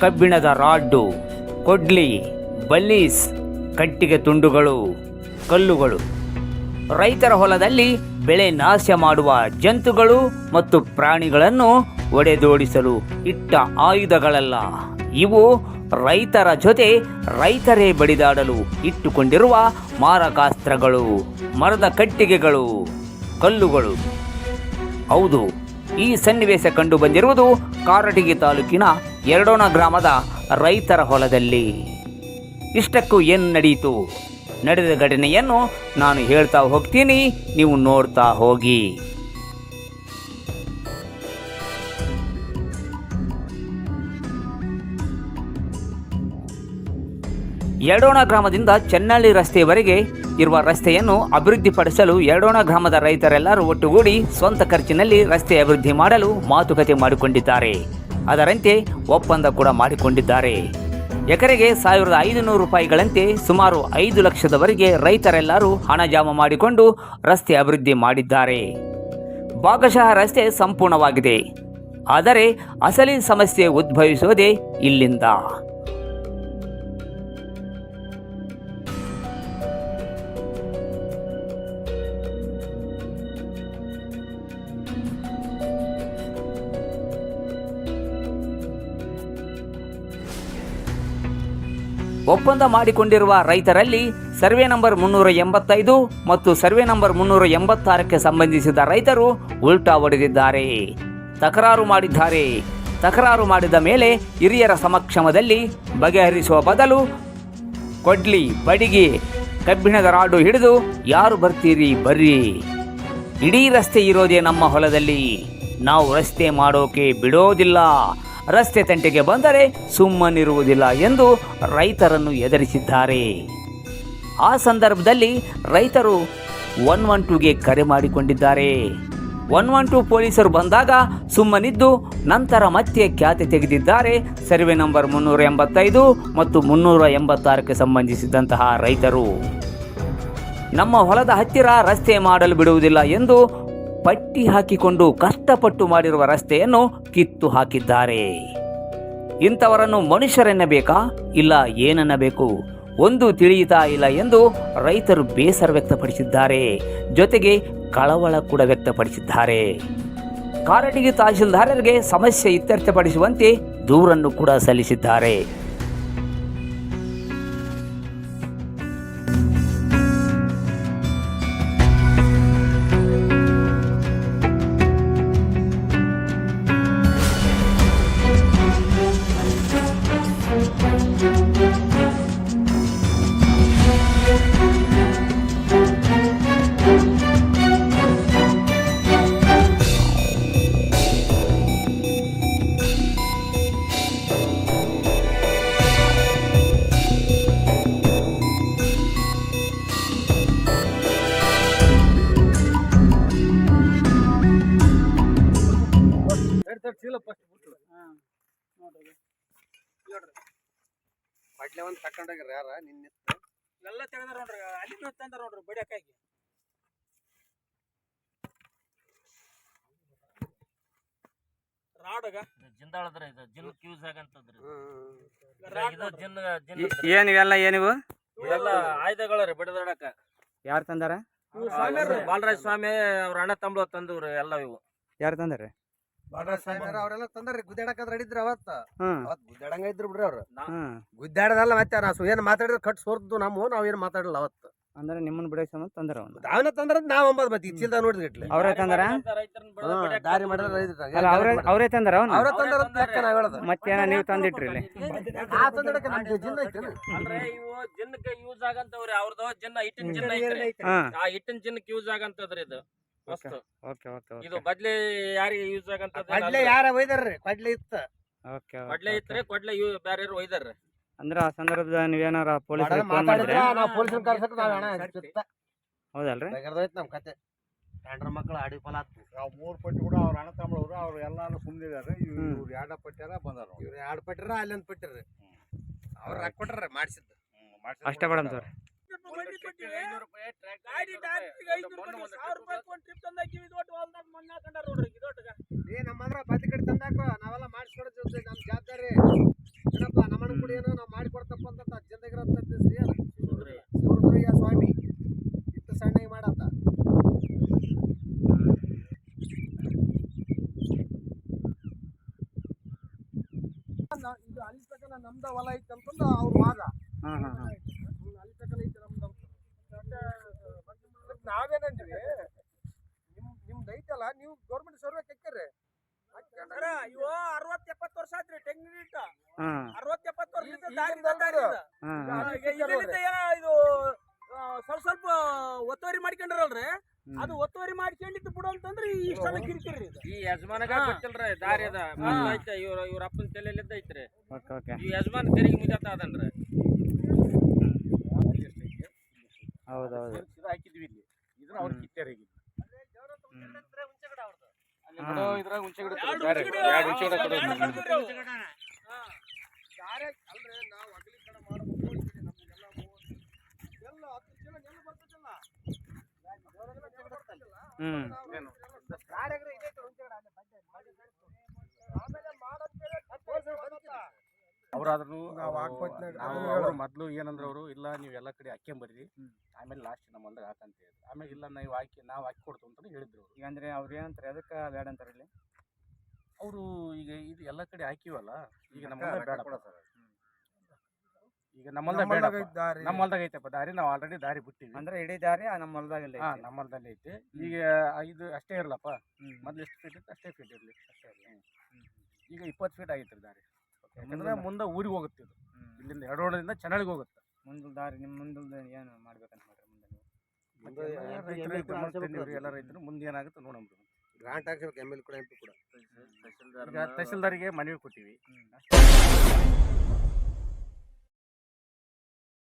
ಕಬ್ಬಿಣದ ರಾಡ್ಡು ಕೊಡ್ಲಿ ಬಲ್ಲೀಸ್ ಕಟ್ಟಿಗೆ ತುಂಡುಗಳು, ಕಲ್ಲುಗಳು. ರೈತರ ಹೊಲದಲ್ಲಿ ಬೆಳೆ ನಾಶ ಮಾಡುವ ಜಂತುಗಳು ಮತ್ತು ಪ್ರಾಣಿಗಳನ್ನು ಒಡೆದೋಡಿಸಲು ಇಟ್ಟ ಆಯುಧಗಳಲ್ಲ. ಇವು ರೈತರ ಜೊತೆ ರೈತರೇ ಬಡಿದಾಡಲು ಇಟ್ಟುಕೊಂಡಿರುವ ಮಾರಕಾಸ್ತ್ರಗಳು, ಮರದ ಕಟ್ಟಿಗೆಗಳು, ಕಲ್ಲುಗಳು. ಹೌದು ಈ ಸನ್ನಿವೇಶ ಕಂಡು ಬಂದಿರುವುದು ಕಾರಟಗಿ ತಾಲೂಕಿನ ಎರಡೋಣ ಗ್ರಾಮದ ರೈತರ ಹೊಲದಲ್ಲಿ. ಇಷ್ಟಕ್ಕೂ ಏನು ನಡೆಯಿತು ನಡೆದ ಘಟನೆಯನ್ನು ನಾನು ಹೇಳ್ತಾ ಹೋಗ್ತೀನಿ, ನೀವು ನೋಡ್ತಾ ಹೋಗಿ. ಎರಡೋಣ ಗ್ರಾಮದಿಂದ ಚೆನ್ನಳ್ಳಿ ರಸ್ತೆಯವರೆಗೆ ಇರುವ ರಸ್ತೆಯನ್ನು ಅಭಿವೃದ್ಧಿಪಡಿಸಲು ಎರಡೋಣ ಗ್ರಾಮದ ರೈತರೆಲ್ಲರೂ ಒಟ್ಟುಗೂಡಿ ಸ್ವಂತ ಖರ್ಚಿನಲ್ಲಿ ರಸ್ತೆ ಅಭಿವೃದ್ಧಿ ಮಾಡಲು ಮಾತುಕತೆ ಮಾಡಿಕೊಂಡಿದ್ದಾರೆ. ಅದರಂತೆ ಒಪ್ಪಂದ ಕೂಡ ಮಾಡಿಕೊಂಡಿದ್ದಾರೆ. ಎಕರೆಗೆ ಸಾವಿರದ ಐದುನೂರು ರೂಪಾಯಿಗಳಂತೆ ಸುಮಾರು ಐದು ಲಕ್ಷದವರೆಗೆ ರೈತರೆಲ್ಲರೂ ಹಣ ಜಮಾ ಮಾಡಿಕೊಂಡು ರಸ್ತೆ ಅಭಿವೃದ್ಧಿ ಮಾಡಿದ್ದಾರೆ. ಭಾಗಶಃ ರಸ್ತೆ ಸಂಪೂರ್ಣವಾಗಿದೆ. ಆದರೆ ಅಸಲಿ ಸಮಸ್ಯೆ ಉದ್ಭವಿಸುವುದೇ ಇಲ್ಲಿಂದ. ಒಪ್ಪಂದ ಮಾಡಿಕೊಂಡಿರುವ ರೈತರಲ್ಲಿ ಸರ್ವೆ ನಂಬರ್ ಮುನ್ನೂರ ಎಂಬತ್ತೈದು ಮತ್ತು ಸರ್ವೆ ನಂಬರ್ ಮುನ್ನೂರ ಎಂಬತ್ತಾರಕ್ಕೆ ಸಂಬಂಧಿಸಿದ ರೈತರು ಉಲ್ಟಾ ಹೊಡೆದಿದ್ದಾರೆ. ತಕರಾರು ಮಾಡಿದ್ದಾರೆ. ತಕರಾರು ಮಾಡಿದ ಮೇಲೆ ಹಿರಿಯರ ಸಮಕ್ಷಮದಲ್ಲಿ ಬಗೆಹರಿಸುವ ಬದಲು ಕೊಡ್ಲಿ, ಬಡಿಗೆ, ಕಬ್ಬಿಣದ ರಾಡು ಹಿಡಿದು ಯಾರು ಬರ್ತೀರಿ ಬರ್ರಿ. ಇಡೀ ರಸ್ತೆ ಇರೋದೇ ನಮ್ಮ ಹೊಲದಲ್ಲಿ. ನಾವು ರಸ್ತೆ ಮಾಡೋಕೆ ಬಿಡೋದಿಲ್ಲ. ರಸ್ತೆ ತಂಟೆಗೆ ಬಂದರೆ ಸುಮ್ಮನಿರುವುದಿಲ್ಲ ಎಂದು ರೈತರನ್ನು ಎದುರಿಸಿದ್ದಾರೆ. ಆ ಸಂದರ್ಭದಲ್ಲಿ ರೈತರು ಒನ್ ಒನ್ ಟೂಗೆ ಕರೆ ಮಾಡಿಕೊಂಡಿದ್ದಾರೆ. ಒನ್ ಒನ್ ಟೂ ಪೊಲೀಸರು ಬಂದಾಗ ಸುಮ್ಮನಿದ್ದು ನಂತರ ಮತ್ತೆ ಖ್ಯಾತೆ ತೆಗೆದಿದ್ದಾರೆ. ಸರ್ವೆ ನಂಬರ್ ಮುನ್ನೂರ ಎಂಬತ್ತೈದು ಮತ್ತು ಮುನ್ನೂರ ಎಂಬತ್ತಾರಕ್ಕೆ ಸಂಬಂಧಿಸಿದಂತಹ ರೈತರು, ನಮ್ಮ ಹೊಲದ ಹತ್ತಿರ ರಸ್ತೆ ಮಾಡಲು ಬಿಡುವುದಿಲ್ಲ ಎಂದು ಪಟ್ಟಿ ಹಾಕಿಕೊಂಡು ಕಷ್ಟಪಟ್ಟು ಮಾಡಿರುವ ರಸ್ತೆಯನ್ನು ಕಿತ್ತು ಹಾಕಿದ್ದಾರೆ. ಇಂಥವರನ್ನು ಮನುಷ್ಯರೆನ್ನಬೇಕಾ? ಇಲ್ಲ, ಏನನ್ನಬೇಕು? ಒಂದು ತಿಳಿಯುತ್ತಾ ಇಲ್ಲ ಎಂದು ರೈತರು ಬೇಸರ ವ್ಯಕ್ತಪಡಿಸಿದ್ದಾರೆ. ಜೊತೆಗೆ ಕಳವಳ ಕೂಡ ವ್ಯಕ್ತಪಡಿಸಿದ್ದಾರೆ. ಕಾರಟಗಿ ತಹಶೀಲ್ದಾರರಿಗೆ ಸಮಸ್ಯೆ ಇತ್ಯರ್ಥಪಡಿಸುವಂತೆ ದೂರನ್ನು ಕೂಡ ಸಲ್ಲಿಸಿದ್ದಾರೆ. ಸರ್ ಚೀಲ ಫಸ್ಟ್ ಬಿಟ್ಟು ಹಾಂ ನೋಡ್ರಿ ಬಡ್ಲೆ ಒಂದ್ ತಕೊಂಡೋಗ್ರಿ ಯಾರ ನಿನ್ನ ಎಲ್ಲ ತೆಗೆದಾರ ನೋಡ್ರಿ ಅಲ್ಲಿ ತಂದಾರ ನೋಡ್ರಿ ಬಡಿಯಕ್ಕಾಗಿ ರಾಡಗ ಜಿಂದಾಳದ್ರ ಇದು ಜಿನ್ ಯೂಸ್ ಆಗಂತದ್ರಿ. ರಾಡ್ ಇದು ಜಿನ್ ಜಿನ್ ಏನು ಇವೆಲ್ಲ ಏನಿವು? ಇವೆಲ್ಲ ಆಯುಧಗಳ ರೀ ಬಿಡದಡಕ. ಯಾರು ತಂದಾರ. ಬಾಲರಾಜ್ ಸ್ವಾಮಿ ಅವ್ರ ಅಣ್ಣ ತಂಬಳ ತಂದವ್ರಿ ಎಲ್ಲ ಇವು ಯಾರು ತಂದಾರ ಅವ್ರೆಲ್ಲ ತಂದ್ರಿ ಗುದ್ದಾಡಕ್ ರೆಡಿದ್ರ ಅವತ್ತ. ಅವತ್ ಗುದ್ದಾಡಂಗ ಇದ್ರು ಬಿಡ್ರಿ ಅವ್ರ. ಗುದ್ದಾಡದಲ್ಲ ಮತ್ತೆ ನಾವು ಏನ್ ಮಾತಾಡಿದ್ರೆ ಕಟ್ ಸೋರ್ದು ನಮ್ಮ ನಾವ್ ಏನ್ ಮಾತಾಡಲ್ಲ ಅವತ್ತ. ಅಂದ್ರೆ ನಿಮ್ಮನ್ನ ಬಿಡೋ ಸಂಬಂಧ ತಂದ್ರ ಅವ್ನು ಅವನ ತಂದ್ರ ನಾವ್ ಅಂಬದ್ ಮತ್ತೆ ಇಚ್ಚಿಲ್ದ ನೋಡಿದ್ರಿ ಇಟ್ಲಿ ಅವ್ರೇ ತಂದ್ರ? ದಾರಿ ಮಾಡಿದ್ರೆ ರೈತರ ಅವರೇ ಅವ್ರೇ ತಂದಾರ ಅವ್ನು? ಅವ್ರ ತಂದ್ರ ಅಂತ ಲೆಕ್ಕ ನಾವ್ ಹೇಳೋದು? ಮತ್ತೇನ ನೀವು ತಂದಿಟ್ರಿ ಇಲ್ಲಿ? ಆ ತಂದಿಡಕ್ಕೆ ನಮ್ದು ಜಿನ್ನ ಐತೇನು? ಅಂದ್ರೆ ಇವು ಜಿನ್ನಕ್ಕೆ ಯೂಸ್ ಆಗಂತವ್ರಿ ಅವ್ರದ್ದು ಜಿನ್ನ ಹಿಟ್ಟಿನ ಜಿನ್ನ ಐತ್ರಿ. ಆ ಹಿಟ್ಟಿನ ಜಿನ್ನಕ್ಕೆ ಯೂಸ್ ಆಗಂತದ್ರಿ ಇದು. ವಸ್ತು ಓಕೆ ಓಕೆ ಇದು ಬದ್ಲಿ ಯಾರಿಗೆ ಯೂಸ್ ಆಗಂತ ಕೊಡ್ಲೆ ಯಾರ ಒಯ್ದಾರ್ರಿ? ಕೊಡ್ಲೆ ಇತ್ತ. ಓಕೆ ಬಡ್ಲೆ ಇತ್ರಿ ಕೊಡ್ಲೆ ಬೇರೆ ಬ್ಯಾರೆ ಒಯ್ದಾರ್ರಿ. ಅಂದ್ರೆ ಆ ಸಂದರ್ಭದ ನೀವೇನಾರ ಪೊಲೀಸ್ ಫೋನ್ ಮಾತಾಡಿದ್ರೆ ಮಾಡಿದ್ರೆ? ನಾವು ಪೊಲೀಸನ್ ಕರ್ಸಕ್ ನಾವ್ ಹಣ ಚಿತ್ತ ಹೌದಲ್ರಿ? ತೆಗೆದೋಯ್ತು ನಮ್ ಕತೆ. ಗಂಡ್ರ ಮಕ್ಕಳು ಆಡಿ ಫಲ ಆತು. ನಾವು ಮೂರು ಪಟ್ಟಿ ಕೂಡ ಅವ್ರ ಅಣ್ಣ ತಮ್ಮಳವ್ರು ಅವ್ರು ಎಲ್ಲಾನು ಸುಮ್ಮನಿದ್ದಾರೆ ಹ್ಮ್. ಇವ್ರು ಎರಡ ಪಟ್ಟ್ಯಾರ ಬಂದಾರ ಇವ್ರು ಎರಡು ಪಟ್ಟಿರ ಅಲ್ಲೊಂದ್ ಪಟ್ಟಿರ್ರಿ ಅವ್ರ ರೊಕ್ಕ ಕೊಟ್ರ ಮಾಡಿಸಿದ್ದು. ಅಷ್ಟೇ ಮೇಡಮ್ ಸರ್ ಸಾವಿರ ರೂಪಾಯಿ ಒಂದು ಟ್ರಿಪ್ ತಂದು ಇದು ಒಟ್ಟು ಹೊಲ್ದಾಗ ಮಣ್ಣು ಇದು ಒಟ್ಟಿಗೆ. ಏ ನಮ್ಮ ಹತ್ರ ಬದ್ಲಿ ನಾವೆಲ್ಲ ಮಾಡಿಸ್ಕೊಡೋ ಜೊತೆ ನಮ್ಮ ಜವಾಬ್ದಾರಿ. ಏನಪ್ಪ ನಮ್ಮಣ್ಣ ಕುಡಿ ನಾವು ಮಾಡಿಕೊಡ್ತಪ್ಪ ಅಂತ ಜನದಾಗಿರೋ ತಿಳ್ಸ್ರಿ ಶಿವರುದ್ರಯ್ಯ. ಸ್ವಾಮಿ. ಇತ್ತು ಸಣ್ಣಗೆ ಮಾಡತ್ತ. ಇದು ಅಲ್ಲಿ ತನಕ ನಮ್ದ ಹೊಲ ಐತೆ ಅಂತಂದು ಅವ್ರ ವಾದ ಹಾಂ ಹಾಂ. ನಾವೇನಂದ್ವಿ ನಿಮ್ ನಿಮ್ದು ಐತಲ್ಲ ನೀವು ಗೌರ್ಮೆಂಟ್ ಸರ್ವೆ ಕೆಕ್ಕರ್ರಿ ಇವ ಅರವತ್ ಎಪ್ಪತ್ತು ವರ್ಷ ಇಟ್ಟ ಹಾ. ಅರವತ್ ಇದರಿಂದ ಏನೋ ಇದು ಸ್ವಲ್ಪ ಸ್ವಲ್ಪ ಒತ್ತುವರಿ ಮಾಡ್ಕೊಂಡ್ರಲ್ರಿ. ಅದು ಒತ್ತುವರಿ ಮಾಡ್ಕೊಂಡಿದ್ದು ಬಿಡು ಅಂತಂದ್ರೆ ಈ ಇಷ್ಟೆಲ್ಲ ಕಿರಿಕಿರಿ ಈ ಯಜಮಾನಗ. ಗೊತ್ತಿಲ್ರಿ ದಾರಿ ಅದ. ಐತೆ ಇವ್ರ ಇವ್ರ ಅಪ್ಪನ ತಲೆಯಲ್ಲಿದ್ದ ಐತ್ರಿ ಈ ಯಜಮಾನ್ ತೆರಿಗೆ ಮುಜಾತ ಅದನ್ರಿ ಹೌದೌದು. ಹಾಕಿದ್ವಿ ಇಲ್ಲಿ. ಇದನ್ನ ಅವ್ರು ಕಿತ್ತೇರಿ ಇದ್ರಾಗ ಹುಂಚೆ ಗಿಡ ಎರಡು ಬೇರೆ ಹುಂಚೆ ಗಿಡ, ಎರಡು ಹುಂಚೆ ಗಿಡ ಎರಡು ಕೊಡೋದು ಹುಂಚೆ ನಮ್ಗೆ. ಗಿಡ ಅವು. ಹಾ. ದಾರ್ಯಾಗ ಅಲ್ರಿ ನಾವು ಅಗಲೀಕರಣ ಮಾಡ್ಬೇಕು ಅಂತೀವಿ ನಮ್ಗೆಲ್ಲ ಮೂವತ್ತು- ಎಲ್ಲ ಹತ್ತು ಚೀಲ ನೆಲ್ಲು ಬರ್ತದಲ್ಲ ದೇವ್ರಿಗೆಲ್ಲ ನೆಲ್ಲು ಬರ್ತದಲ್ಲ, ಹ್ಮ್ ನಾವು ದಾರ್ಯಾಗ್ರೆ ಇದೆ ಐತೆ ಹುಂಚೆ ಗಿಡ ಅಲ್ಲೇ ಬಡ್ಡೆ- ಬಡ್ಡೆ ಬೆಳ್ದು. ಆಮೇಲೆ ಮಾಡಂತೇಳಿ ಹತ್ತು ವರ್ಷ ಬಂದಿಲ್ಲ. ಅವ್ರಾದ್ರೂ ಅವ್ರು. ಮೊದ್ಲು ಏನಂದ್ರ ಅವರು ಇಲ್ಲ ನೀವು ಎಲ್ಲ ಕಡೆ ಹಾಕ್ಯಂಬರ್ರಿ ಆಮೇಲೆ ಲಾಸ್ಟ್ ನಮ್ಮ ಹೊಲ್ದಾಗ ಹಾಕಂತ ಹೇಳಿದ್ರು. ಆಮೇಲೆ ಇಲ್ಲ ನೀವು ಹಾಕಿ ನಾವು ಹಾಕಿ ಕೊಡ್ತು ಅಂತ ಹೇಳಿದ್ರು ಈಗ ಅಂದ್ರೆ ಅವ್ರು ಏನಂತಾರೆ ಅದಕ್ಕೆ ಬೇಡ ಅಂತಾರೆ ಇಲ್ಲಿ? ಅವರು ಈಗ ಇದು ಎಲ್ಲ ಕಡೆ ಹಾಕಿವಲ್ಲ ಈಗ ನಮ್ಮ ಬೇಡ ಈಗ ನಮ್ಮ ಹೊಲ್ದಾಗ ಬೇಡ. ನಮ್ಮ ಹೊಲ್ದಾಗ ಐತಪ್ಪ ದಾರಿ ನಾವು ಆಲ್ರೆಡಿ ದಾರಿ ಬಿಟ್ಟಿವಿ. ಅಂದ್ರೆ ಇಡೀ ದಾರಿ ನಮ್ಮ ಹೊಲದಾಗಲ್ಲ ನಮ್ಮ ಹೊಲ್ದಲ್ಲಿ ಐತಿ. ಈಗ ಇದು ಅಷ್ಟೇ ಇರಲಪ್ಪ. ಮೊದ್ಲು ಎಷ್ಟು ಫೀಟ್ ಇತ್ತು ಅಷ್ಟೇ ಫೀಟ್ ಇರಲಿ. ಅಷ್ಟೇ ಇರಲಿ ಈಗ ಇಪ್ಪತ್ತು ಫೀಟ್ ಆಗಿತ್ತು ದಾರಿ. ಯಾಕಂದ್ರೆ ಮುಂದೆ ಊರಿಗೆ ಹೋಗುತ್ತೆ ಇದು. ಇಲ್ಲಿಂದ ಎರಡೋಳದಿಂದ ಚೆನ್ನಾಗಿ ಹೋಗುತ್ತೆ. ಮುಂದಲ್ ದಾರಿ ನಿಮ್ಮ ಮುಂದೆ ಏನು ಮಾಡ್ಬೇಕಂತ ಮಾಡ್ರಿ ಮುಂದೆ ನೀವು? ಎಲ್ಲ ರೈತರು ಮುಂದೆ ಏನಾಗುತ್ತೆ ನೋಡೋಣ ಗ್ರಾಂಟ್ ಹಾಕ್ಸ್ಬೇಕು ಎಂ ಎಲ್ ಕೂಡ. ಎಂ ಪಿ ಕೂಡ ತಹಸೀಲ್ದಾರ್ಗೆ ತಹಸೀಲ್ದಾರಿಗೆ ಮನವಿ ಕೊಟ್ಟಿವಿ.